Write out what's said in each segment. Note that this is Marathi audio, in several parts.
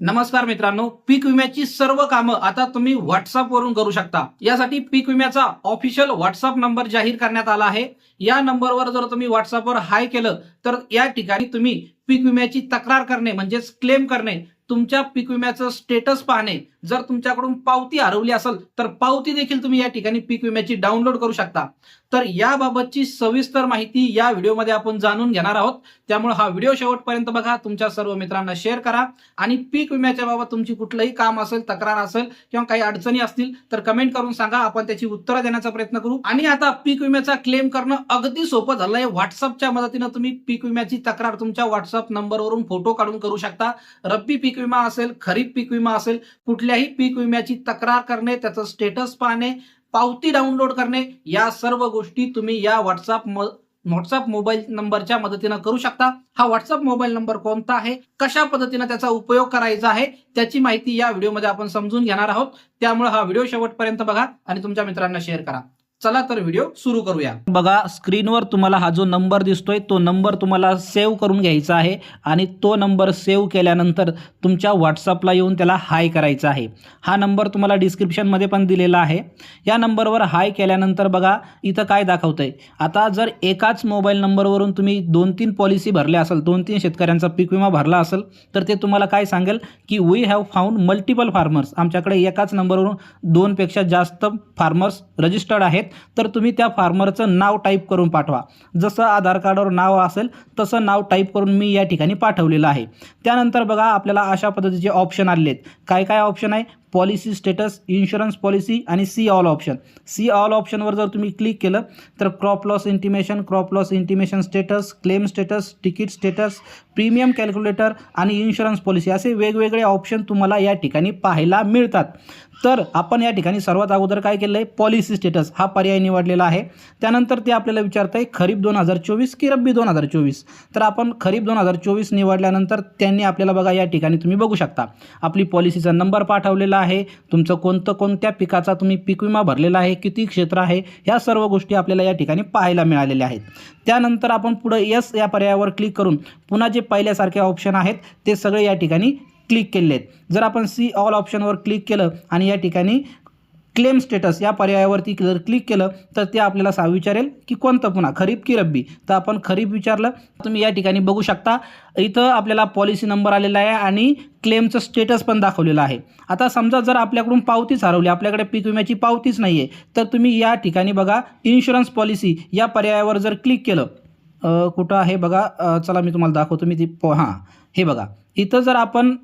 नमस्कार मित्रांनो पीक विम्याची सर्व कामं आता तुम्ही व्हॉट्सअप वरून करू शकता. यासाठी पीक विम्याचा ऑफिशियल व्हॉट्सअप नंबर जाहीर करण्यात आला आहे. या नंबरवर जर तुम्ही व्हॉट्सअपवर हाय केलं तर या ठिकाणी तुम्ही पीक विम्याची तक्रार करणे म्हणजेच क्लेम करणे तुमच्या पीक विम्याचं स्टेटस पाहणे जर तुमच्याकडून पावती हरवली असेल तर पावती देखील तुम्ही या ठिकाणी पीक विम्याची डाउनलोड करू शकता. तर याबाबतची सविस्तर माहिती या व्हिडिओमध्ये आपण जाणून घेणार आहोत. त्यामुळे हा व्हिडिओ शेवटपर्यंत बघा तुमच्या सर्व मित्रांना शेअर करा. आणि पीक विम्याच्या बाबत तुमची कुठलंही काम असेल तक्रार असेल किंवा काही अडचणी असतील तर कमेंट करून सांगा. आपण त्याची उत्तरं देण्याचा प्रयत्न करू. आणि आता पीक विम्याचा क्लेम करणं अगदी सोपं झालंय. व्हॉट्सअपच्या मदतीनं तुम्ही पीक विम्याची तक्रार तुमच्या व्हॉट्सअप नंबरवरून फोटो काढून करू शकता. रब्बी पीक विमा असेल खरीप पीक विमा असेल कुठल्याही पीक विम्याची तक्रार करणे त्याचं स्टेटस पाहणे पावती डाउनलोड करणे या सर्व गोष्टी तुम्ही या व्हॉट्सअप व्हॉट्सअप मोबाईल नंबरच्या मदतीनं करू शकता. हा व्हॉट्सअप मोबाईल नंबर कोणता आहे? कशा पद्धतीनं त्याचा उपयोग करायचा आहे? त्याची माहिती या व्हिडिओमध्ये आपण समजून घेणार आहोत. त्यामुळे हा व्हिडिओ शेवटपर्यंत बघा आणि तुमच्या मित्रांना शेअर करा. चला तर व्हिडिओ सुरू करूया. बघा स्क्रीनवर तुम्हाला हा जो नंबर दिसतोय तो नंबर तुम्हाला सेव्ह करून घ्यायचा आहे आणि तो नंबर सेव्ह केल्यानंतर तुमच्या व्हॉट्सअपला येऊन त्याला हाय करायचा आहे. हा नंबर तुम्हाला डिस्क्रिप्शनमध्ये पण दिलेला आहे. या नंबरवर हाय केल्यानंतर बघा इथं काय दाखवतंय? आता जर एकाच मोबाईल नंबरवरून तुम्ही दोन तीन पॉलिसी भरल्या असेल दोन तीन शेतकऱ्यांचा पीक विमा भरला असेल तर ते तुम्हाला काय सांगेल की we have found multiple farmers आमच्याकडे एकाच नंबरवरून दोनपेक्षा जास्त फार्मर्स रजिस्टर्ड आहेत. तर तुम्ही त्या फार्मरचं नाव टाईप करून पाठवा. जसं आधार कार्डवर नाव असेल तसं नाव टाईप करून मी या ठिकाणी पाठवलेलं आहे. त्यानंतर बघा आपल्याला अशा पद्धतीचे ऑप्शन आले आहेत. काय काय ऑप्शन आहे? पॉलिसी स्टेटस इन्शुरन्स पॉलिसी आणि see all option see all ऑप्शनवर जर तुम्ही क्लिक केलं तर crop loss intimation crop loss intimation status claim status ticket status premium calculator आणि इन्शुरन्स पॉलिसी असे वेगवेगळे ऑप्शन तुम्हाला या ठिकाणी पाहायला मिळतात. तर आपण या ठिकाणी सर्वात अगोदर काय केलं आहे? पॉलिसी स्टेटस हा पर्याय निवडलेला आहे. त्यानंतर ते आपल्याला विचारत आहे खरीप दोन हजार चोवीस की रब्बी दोन हजार चोवीस? तर आपण खरीप दोन हजार चोवीस निवडल्यानंतर त्यांनी आपल्याला बघा या ठिकाणी तुम्ही बघू शकता. आपली पॉलिसीचा नंबर पाठवलेला आहे. आहे? तुमचं कोणतं कोणत्या पिकाचा तुम्ही पीक विमा भरलेला आहे? किती क्षेत्र आहे? ह्या सर्व गोष्टी आपल्याला या ठिकाणी पाहायला मिळालेल्या आहेत. त्यानंतर आपण पुढं यस या पर्यायावर क्लिक करून पुन्हा जे पहिल्यासारखे ऑप्शन आहेत ते सगळे या ठिकाणी क्लिक केलेले आहेत. जर आपण सी ऑल ऑप्शनवर क्लिक केलं आणि या ठिकाणी क्लेम स्टेटस या पर्यायावरती जर क्लिक केलं तर ते आपल्याला सा विचारेल की कोणतं पुन्हा? खरीप की रब्बी? तर आपण खरीप विचारलं तुम्ही या ठिकाणी बघू शकता. इथं आपल्याला पॉलिसी नंबर आलेला आहे आणि क्लेमचं स्टेटस पण दाखवलेलं आहे. आता समजा जर आपल्याकडून पावतीच हरवली आपल्याकडे पीक विम्याची पावतीच नाही आहे तर तुम्ही या ठिकाणी बघा इन्शुरन्स पॉलिसी या पर्यायावर जर क्लिक केलं कुठं आहे बघा चला मी तुम्हाला दाखवतो मी ती प हां हे बघा. इथं जर आपण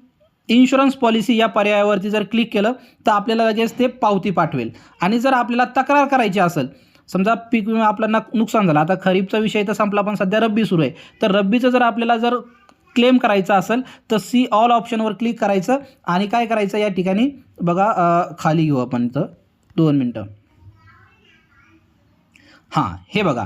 इन्शुरन्स पॉलिसी या पर्यायावरती जर क्लिक केलं तर आपल्याला लगेच ते पावती पाठवेल. आणि जर आपल्याला तक्रार करायची असेल समजा पीक विमा आपला नुकसान झालं आता खरीपचा विषय तर संपला पण सध्या रब्बी सुरू आहे. तर रब्बीचं जर आपल्याला जर क्लेम करायचं असेल तर सी ऑल ऑप्शनवर क्लिक करायचं आणि काय करायचं या ठिकाणी? बघा खाली घेऊ आपण इथं. दोन मिनटं. हां हे बघा.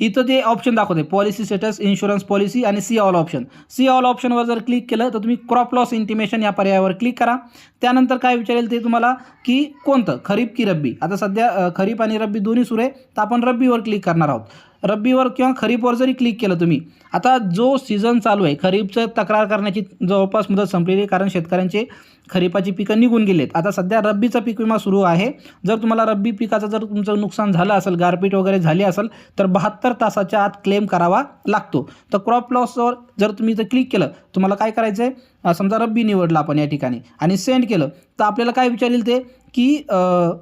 इथं ते ऑप्शन दाखवते. पॉलिसी स्टेटस इन्शुरन्स पॉलिसी आणि see all option see all ऑप्शनवर जर क्लिक केलं तर तुम्ही क्रॉप लॉस इंटिमेशन या पर्यायावर क्लिक करा. त्यानंतर काय विचारेल ते तुम्हाला की कोणतं? खरीप की रब्बी? आता सध्या खरीप आणि रब्बी दोन्ही सुरू आहे तर आपण रब्बीवर क्लिक करणार आहोत. रब्बीवर किंवा खरीपवर जरी क्लिक केलं तुम्ही आता जो सीझन चालू आहे खरीपचं तक्रार करण्याची जवळपास मुदत संपलेली आहे कारण शेतकऱ्यांचे खरीपाची पिकं निघून गेलेत. आता सध्या रब्बीचा पीक विमा सुरू आहे. जर तुम्हाला रब्बी पिकाचं जर तुमचं नुकसान झालं असेल गारपीट वगैरे झाली असेल तर बहात्तर तासाच्या आत क्लेम करावा लागतो. तर क्रॉप लॉसवर जर तुम्ही जर क्लिक केलं तुम्हाला काय करायचं आहे समजा रब्बी निवडला आपण या ठिकाणी आणि सेंड केलं तर आपल्याला काय विचारेल ते? की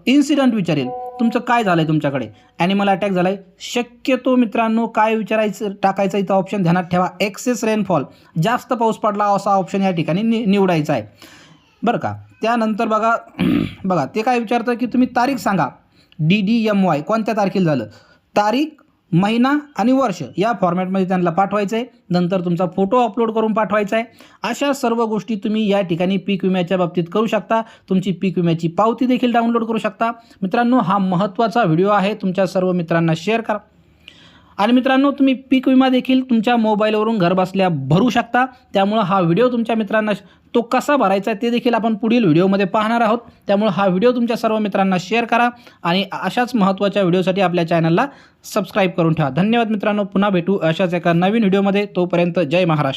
इन्सिडंट विचारेल. तुमचं काय झालं आहे तुमच्याकडे? ॲनिमल अटॅक झाला आहे शक्यतो मित्रांनो काय विचारायचं टाकायचं इथं ऑप्शन ध्यानात ठेवा. एक्सेस रेनफॉल जास्त पाऊस पडला असा ऑप्शन या ठिकाणी नि निवडायचा आहे. बरं का? त्यानंतर बघा बघा ते काय विचारतं की तुम्ही तारीख सांगा. डी डी एम वाय कोणत्या तारखेला झालं? तारीख महिना आणि वर्ष या फॉर्मॅटमध्ये त्यांना पाठवायचं आहे नंतर तुमचा फोटो अपलोड करून पाठवायचा आहे अशा सर्व गोष्टी तुम्ही या ठिकाणी पीक विम्याच्या बाबतीत करू शकता. तुमची पीक विम्याची पावती देखील डाउनलोड करू शकता. मित्रांनो हा महत्त्वाचा व्हिडिओ आहे. तुमच्या सर्व मित्रांना शेअर करा. आणि मित्रांनो तुम्ही पीक विमा देखील तुमच्या मोबाईलवरून घरबसल्या भरू शकता. त्यामुळं हा व्हिडिओ तुमच्या मित्रांना तो कसा भरायचा आहे ते देखील आपण पुढील व्हिडिओमध्ये पाहणार आहोत. त्यामुळं हा व्हिडिओ तुमच्या सर्व मित्रांना शेअर करा आणि अशाच महत्त्वाच्या व्हिडिओसाठी आपल्या चॅनलला सबस्क्राईब करून ठेवा. धन्यवाद मित्रांनो. पुन्हा भेटू अशाच एका नवीन व्हिडिओमध्ये. तोपर्यंत जय महाराष्ट्र.